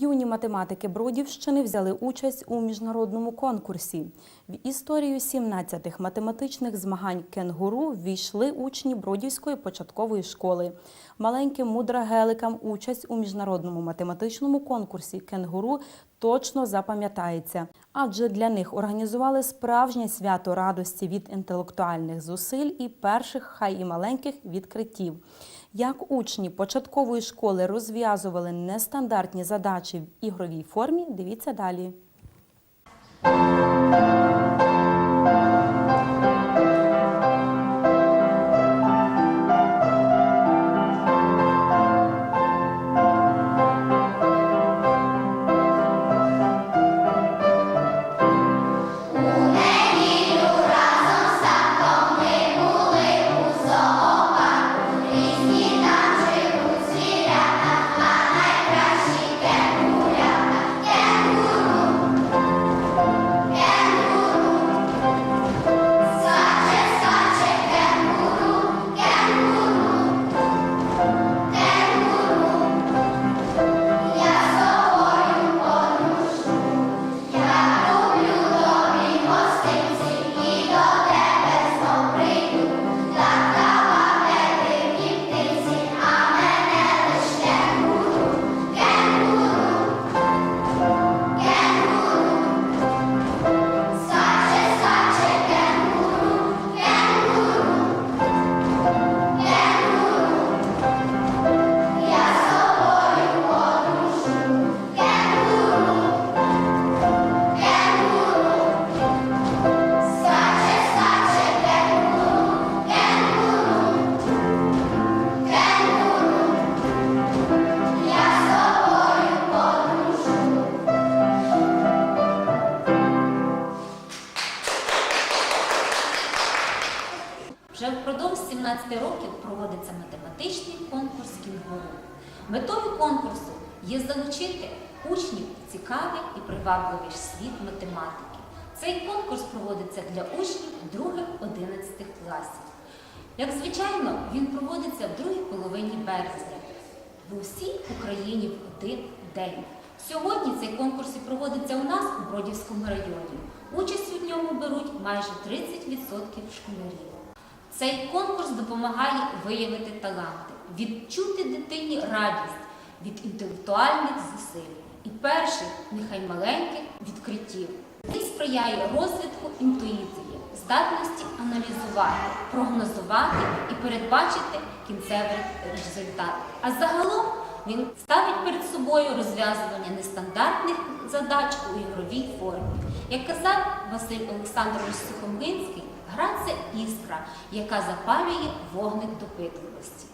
Юні математики Бродівщини взяли участь у міжнародному конкурсі. В історію 17-х математичних змагань кенгуру ввійшли учні Бродівської початкової школи. Маленьким мудрагеликам участь у міжнародному математичному конкурсі кенгуру точно запам'ятається, адже для них організували справжнє свято радості від інтелектуальних зусиль і перших, хай і маленьких відкриттів. Як учні початкової школи розв'язували нестандартні задачі в ігровій формі, дивіться далі. Вже впродовж 17 років проводиться математичний конкурс кінгуру. Метою конкурсу є залучити учнів в цікавий і привабливий світ математики. Цей конкурс проводиться для учнів 2-11 класів. Як звичайно, він проводиться в другій половині березня в усій Україні в один день. Сьогодні цей конкурс і проводиться у нас у Бродівському районі. Участь у ньому беруть майже 30% школярів. Цей конкурс допомагає виявити таланти, відчути дитині радість від інтелектуальних зусиль і перших, нехай маленьких, відкриттів. Він сприяє розвитку інтуїції, здатності аналізувати, прогнозувати і передбачити кінцевий результат. А загалом він ставить перед собою розв'язування нестандартних задач у ігровій формі. Як казав Василь Олександрович Сухомлинський, гра це іскра, яка запалює вогник допитливості.